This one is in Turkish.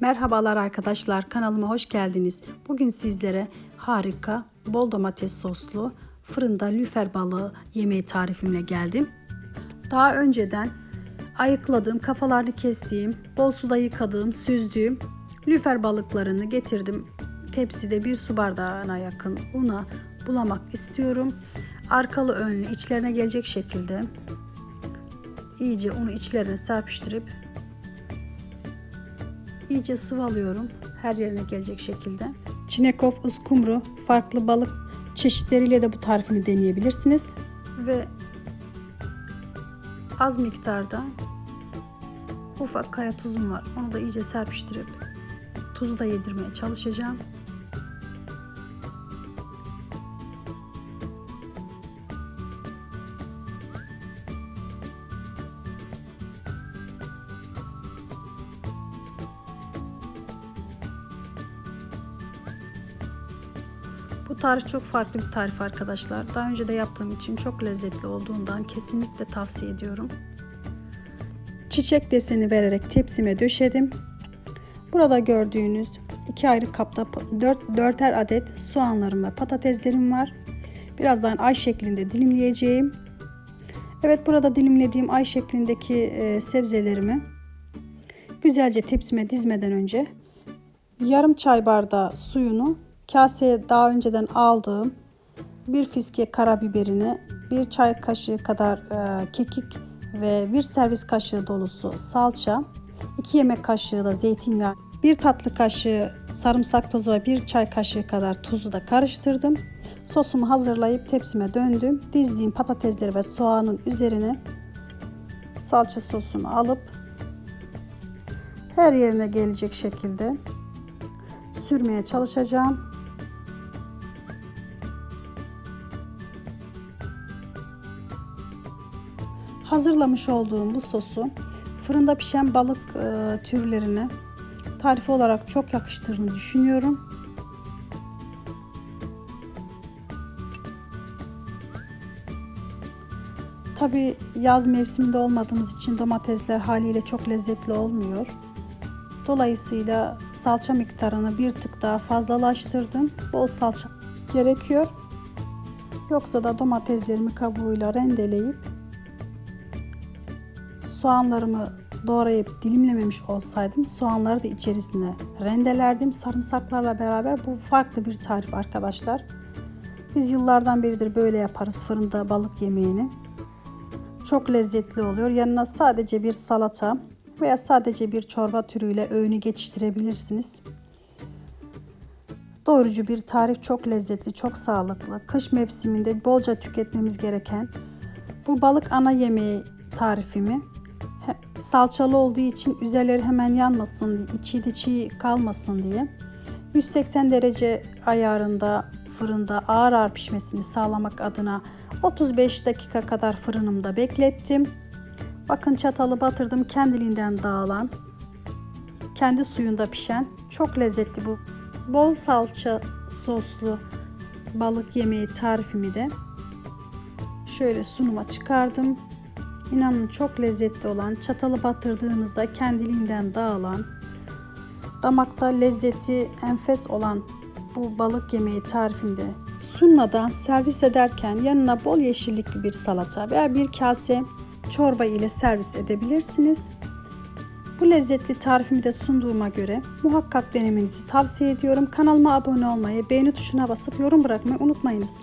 Merhabalar arkadaşlar kanalıma hoş geldiniz. Bugün sizlere harika bol domates soslu fırında lüfer balığı yemeği tarifimle geldim. Daha önceden ayıkladığım, kafalarını kestiğim, bol suda yıkadığım, süzdüğüm lüfer balıklarını getirdim. Tepside bir su bardağına yakın una bulamak istiyorum. Arkalı önlü içlerine gelecek şekilde iyice unu içlerine serpiştirip iyice sıvalıyorum her yerine gelecek şekilde. Çinekov, ıskumru, farklı balık çeşitleriyle de bu tarifini deneyebilirsiniz. Ve az miktarda ufak kaya tuzum var. Onu da iyice serpiştirip tuzu da yedirmeye çalışacağım. Bu tarif çok farklı bir tarif arkadaşlar. Daha önce de yaptığım için çok lezzetli olduğundan kesinlikle tavsiye ediyorum. Çiçek deseni vererek tepsime döşedim. Burada gördüğünüz iki ayrı kapta 4, 4'er adet soğanlarım ve patateslerim var. Birazdan ay şeklinde dilimleyeceğim. Evet burada dilimlediğim ay şeklindeki e, sebzelerimi güzelce tepsime dizmeden önce yarım çay bardağı suyunu kaseye daha önceden aldığım bir fiske karabiberini, bir çay kaşığı kadar e, kekik ve bir servis kaşığı dolusu salça, 2 yemek kaşığı da zeytinyağı, bir tatlı kaşığı sarımsak tozu ve bir çay kaşığı kadar tuzu da karıştırdım. Sosumu hazırlayıp tepsime döndüm. Dizdiğim patatesleri ve soğanın üzerine salça sosunu alıp her yerine gelecek şekilde sürmeye çalışacağım. Hazırlamış olduğum bu sosu fırında pişen balık e, türlerine tarifi olarak çok yakıştığını düşünüyorum. Tabi yaz mevsiminde olmadığımız için domatesler haliyle çok lezzetli olmuyor. Dolayısıyla salça miktarını bir tık daha fazlalaştırdım. Bol salça gerekiyor. Yoksa da domateslerimi kabuğuyla rendeleyip soğanlarımı doğrayıp dilimlememiş olsaydım soğanları da içerisine rendelerdim sarımsaklarla beraber. Bu farklı bir tarif arkadaşlar. Biz yıllardan beridir böyle yaparız fırında balık yemeğini. Çok lezzetli oluyor. Yanına sadece bir salata veya sadece bir çorba türüyle öğünü geçiştirebilirsiniz. Doyurucu bir tarif çok lezzetli, çok sağlıklı. Kış mevsiminde bolca tüketmemiz gereken bu balık ana yemeği tarifimi salçalı olduğu için üzerleri hemen yanmasın, içi de çiğ kalmasın diye 180 derece ayarında fırında ağır ağır pişmesini sağlamak adına 35 dakika kadar fırınımda beklettim. Bakın çatalı batırdım kendiliğinden dağılan, kendi suyunda pişen çok lezzetli bu. Bol salça soslu balık yemeği tarifimi de şöyle sunuma çıkardım. İnanın çok lezzetli olan, çatalı batırdığınızda kendiliğinden dağılan, damakta lezzeti enfes olan bu balık yemeği tarifinde sunmadan servis ederken yanına bol yeşillikli bir salata veya bir kase çorba ile servis edebilirsiniz. Bu lezzetli tarifimi de sunduğuma göre muhakkak denemenizi tavsiye ediyorum. Kanalıma abone olmayı, beğeni tuşuna basıp yorum bırakmayı unutmayınız.